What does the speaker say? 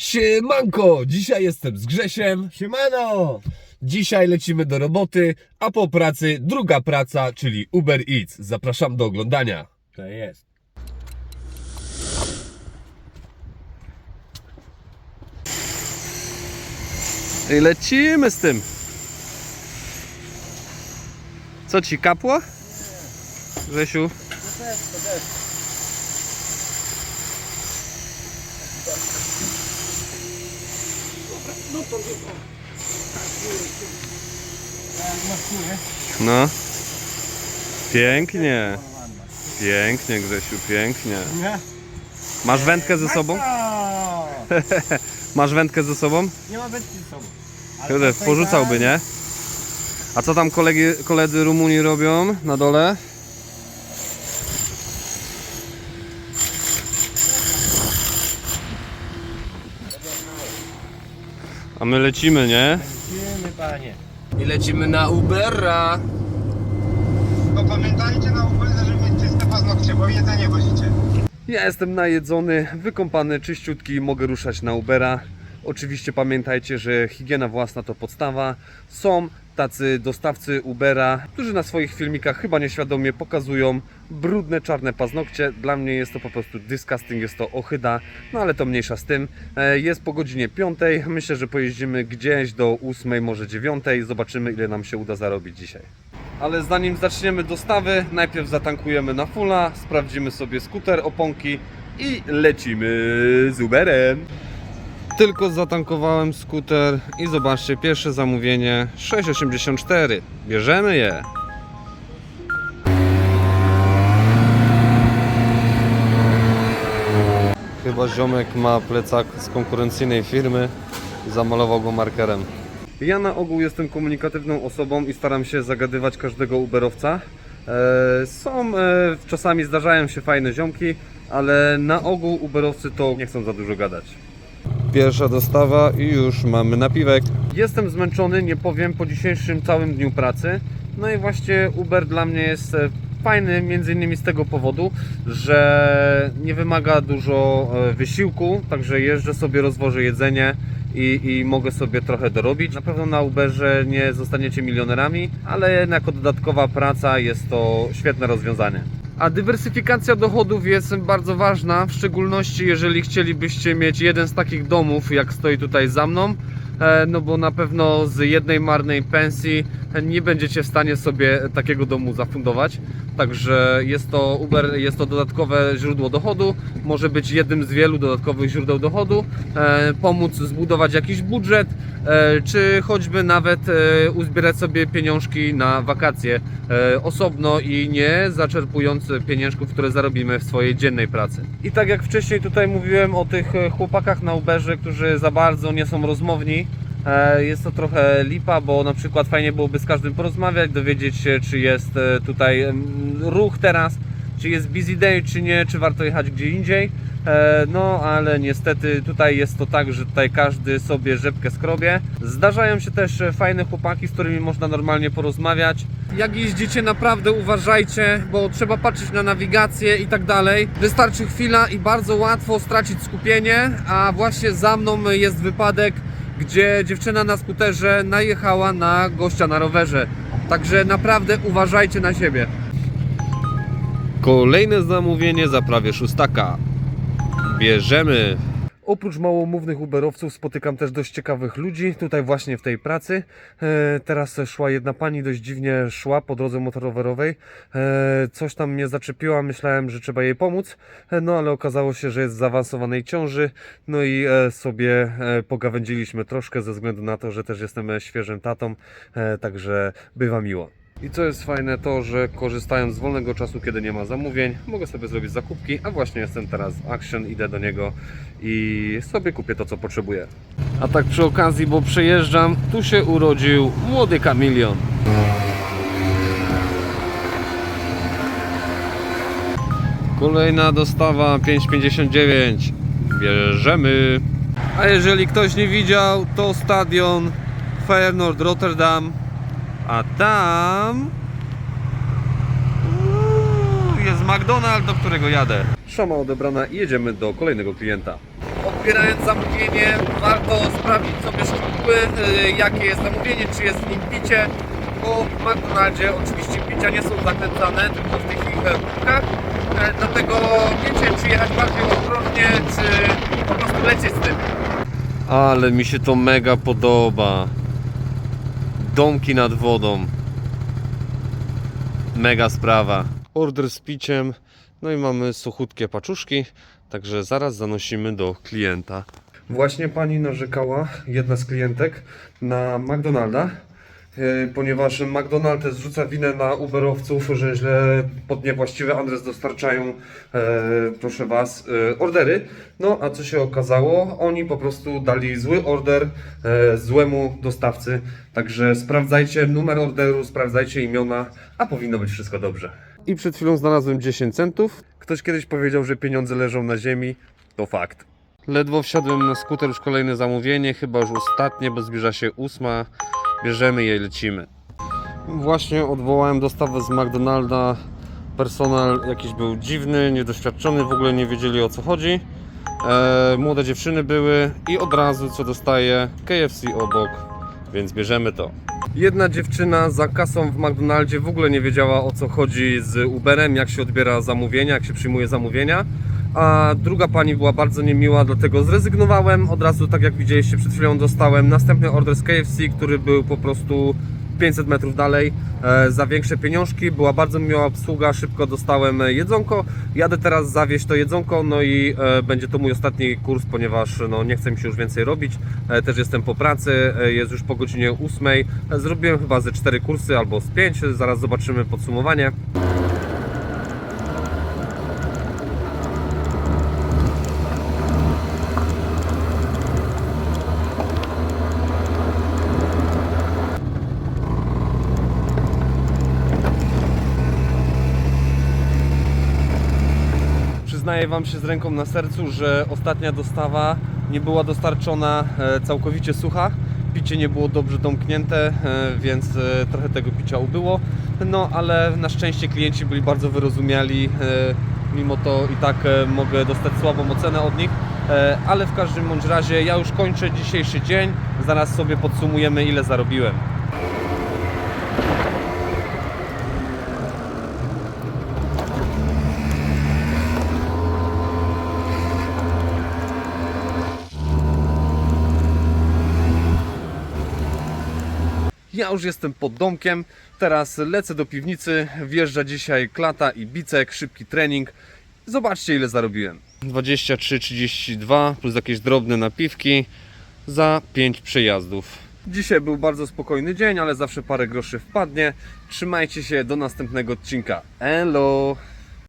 Siemanko! Dzisiaj jestem z Grzesiem. Siemano! Dzisiaj lecimy do roboty, a po pracy druga praca, czyli Uber Eats. Zapraszam do oglądania. To jest. I lecimy z tym. Co ci kapło? Grzesiu? No. Pięknie. Pięknie, Grzesiu, pięknie. Nie? Masz wędkę ze sobą? O! Masz wędkę ze sobą? Nie ma wędki ze sobą. Ale to porzucałby, nie? A co tam kolegi, koledzy Rumuni robią na dole? A my lecimy, nie? Lecimy, panie. I lecimy na Ubera. Tylko pamiętajcie na uwadze, żeby mieć czyste paznokcie, bo jedzenie wozicie. Ja jestem najedzony, wykąpany, czyściutki, mogę ruszać na Ubera. Oczywiście pamiętajcie, że higiena własna to podstawa. Są tacy dostawcy Ubera, którzy na swoich filmikach chyba nieświadomie pokazują brudne, czarne paznokcie. Dla mnie jest to po prostu disgusting, jest to ochyda, no ale to mniejsza z tym. E, Jest po godzinie 5, myślę, że pojeździmy gdzieś do 8, może 9, zobaczymy ile nam się uda zarobić dzisiaj. Ale zanim zaczniemy dostawy, najpierw zatankujemy na fulla, sprawdzimy sobie skuter, oponki i lecimy z Uberem. Tylko zatankowałem skuter i zobaczcie, pierwsze zamówienie 6,84. Bierzemy je. Chyba ziomek ma plecak z konkurencyjnej firmy i zamalował go markerem. Ja na ogół jestem komunikatywną osobą i staram się zagadywać każdego Uberowca. E, Są, e, czasami zdarzają się fajne ziomki, ale na ogół Uberowcy to nie chcą za dużo gadać. Pierwsza dostawa i już mamy napiwek. Jestem zmęczony, nie powiem, po dzisiejszym całym dniu pracy. No i właśnie Uber dla mnie jest e, fajny między innymi z tego powodu, że nie wymaga dużo e, wysiłku, także jeżdżę sobie, rozwożę jedzenie i, i mogę sobie trochę dorobić. Na pewno na Uberze nie zostaniecie milionerami, ale jako dodatkowa praca jest to świetne rozwiązanie. A dywersyfikacja dochodów jest bardzo ważna, w szczególności jeżeli chcielibyście mieć jeden z takich domów, jak stoi tutaj za mną, no bo na pewno z jednej marnej pensji nie będziecie w stanie sobie takiego domu zafundować. Także jest to Uber, jest to dodatkowe źródło dochodu, może być jednym z wielu dodatkowych źródeł dochodu, e, pomóc zbudować jakiś budżet, e, czy choćby nawet e, uzbierać sobie pieniążki na wakacje e, osobno i nie zaczerpując pieniążków, które zarobimy w swojej dziennej pracy. I tak jak wcześniej tutaj mówiłem o tych e, chłopakach na Uberze, którzy za bardzo nie są rozmowni, E, Jest to trochę lipa, bo na przykład fajnie byłoby z każdym porozmawiać, dowiedzieć się, czy jest e, tutaj ruch teraz, czy jest busy day, czy nie, czy warto jechać gdzie indziej. E, No, ale niestety tutaj jest to tak, że tutaj każdy sobie rzepkę skrobie. Zdarzają się też e, fajne chłopaki, z którymi można normalnie porozmawiać. Jak jeździcie, naprawdę uważajcie, bo trzeba patrzeć na nawigację i tak dalej. Wystarczy chwila i bardzo łatwo stracić skupienie, a właśnie za mną jest wypadek, gdzie dziewczyna na skuterze najechała na gościa na rowerze. Także naprawdę uważajcie na siebie. Kolejne zamówienie za prawie szóstaka. Bierzemy. Oprócz małomównych Uberowców spotykam też dość ciekawych ludzi tutaj właśnie w tej pracy. E, teraz szła jedna pani, dość dziwnie szła po drodze motorowerowej. E, coś tam mnie zaczepiła, myślałem, że trzeba jej pomóc, e, no ale okazało się, że jest w zaawansowanej ciąży. No i sobie pogawędziliśmy troszkę ze względu na to, że też jestem świeżym tatą, także bywa miło. I co jest fajne, to że korzystając z wolnego czasu, kiedy nie ma zamówień, mogę sobie zrobić zakupki, a właśnie jestem teraz w Action, idę do niego i sobie kupię to, co potrzebuję. A tak przy okazji, bo przejeżdżam, tu się urodził młody kamilion. Kolejna dostawa 5,59. Bierzemy. A jeżeli ktoś nie widział, to stadion Feyenoord Rotterdam. A tam jest McDonald's, do którego jadę. Szama odebrana i jedziemy do kolejnego klienta. odbierając zamówienie warto sprawdzić sobie szczegóły, y, jakie jest zamówienie, czy jest w nim picie, bo w McDonaldzie oczywiście picia nie są zakręcane, tylko w tych ich e, kubkach, E, dlatego wiecie, czy jechać bardziej ostrożnie, czy po prostu lecieć z tym. Ale mi się to mega podoba. Domki nad wodą. Mega sprawa. Order z piciem. No i mamy suchutkie paczuszki. Także zaraz zanosimy do klienta. Właśnie pani narzekała, jedna z klientek, na McDonalda. E, Ponieważ McDonald's zrzuca winę na Uberowców, że źle pod niewłaściwy adres dostarczają, e, proszę was, e, ordery. No a co się okazało? Oni po prostu dali zły order złemu dostawcy. Także sprawdzajcie numer orderu, sprawdzajcie imiona, a powinno być wszystko dobrze. I przed chwilą znalazłem 10 centów. Ktoś kiedyś powiedział, że pieniądze leżą na ziemi. To fakt. Ledwo wsiadłem na skuter, już kolejne zamówienie, chyba już ostatnie, bo zbliża się ósma. Bierzemy je i lecimy. Właśnie odwołałem dostawę z McDonalda. Personel jakiś był dziwny, niedoświadczony, w ogóle nie wiedzieli o co chodzi. E, młode dziewczyny były i od razu co dostaję KFC obok, więc bierzemy to. Jedna dziewczyna za kasą w McDonaldzie w ogóle nie wiedziała o co chodzi z Uberem, jak się odbiera zamówienia, jak się przyjmuje zamówienia. A druga pani była bardzo niemiła, dlatego zrezygnowałem. Od razu, tak jak widzieliście przed chwilą, dostałem następny order z KFC, który był po prostu 500 metrów dalej e, za większe pieniążki. Była bardzo miła obsługa, szybko dostałem jedzonko. Jadę teraz zawieźć to jedzonko, no i e, będzie to mój ostatni kurs, ponieważ no, nie chcę mi się już więcej robić. E, też jestem po pracy, e, jest już po godzinie 8. E, zrobiłem chyba ze 4 kursy albo z 5, zaraz zobaczymy podsumowanie. Przyznaję Wam się z ręką na sercu, że ostatnia dostawa nie była dostarczona e, całkowicie sucha. Picie nie było dobrze domknięte, e, więc e, trochę tego picia ubyło. No ale na szczęście klienci byli bardzo wyrozumiali. Mimo to i tak mogę dostać słabą ocenę od nich. Ale w każdym bądź razie ja już kończę dzisiejszy dzień. Zaraz sobie podsumujemy ile zarobiłem. Ja już jestem pod domkiem, teraz lecę do piwnicy, wjeżdża dzisiaj klata i bicek, szybki trening. Zobaczcie ile zarobiłem. 23,32 plus jakieś drobne napiwki za 5 przejazdów. Dzisiaj był bardzo spokojny dzień, ale zawsze parę groszy wpadnie. Trzymajcie się do następnego odcinka. Elo!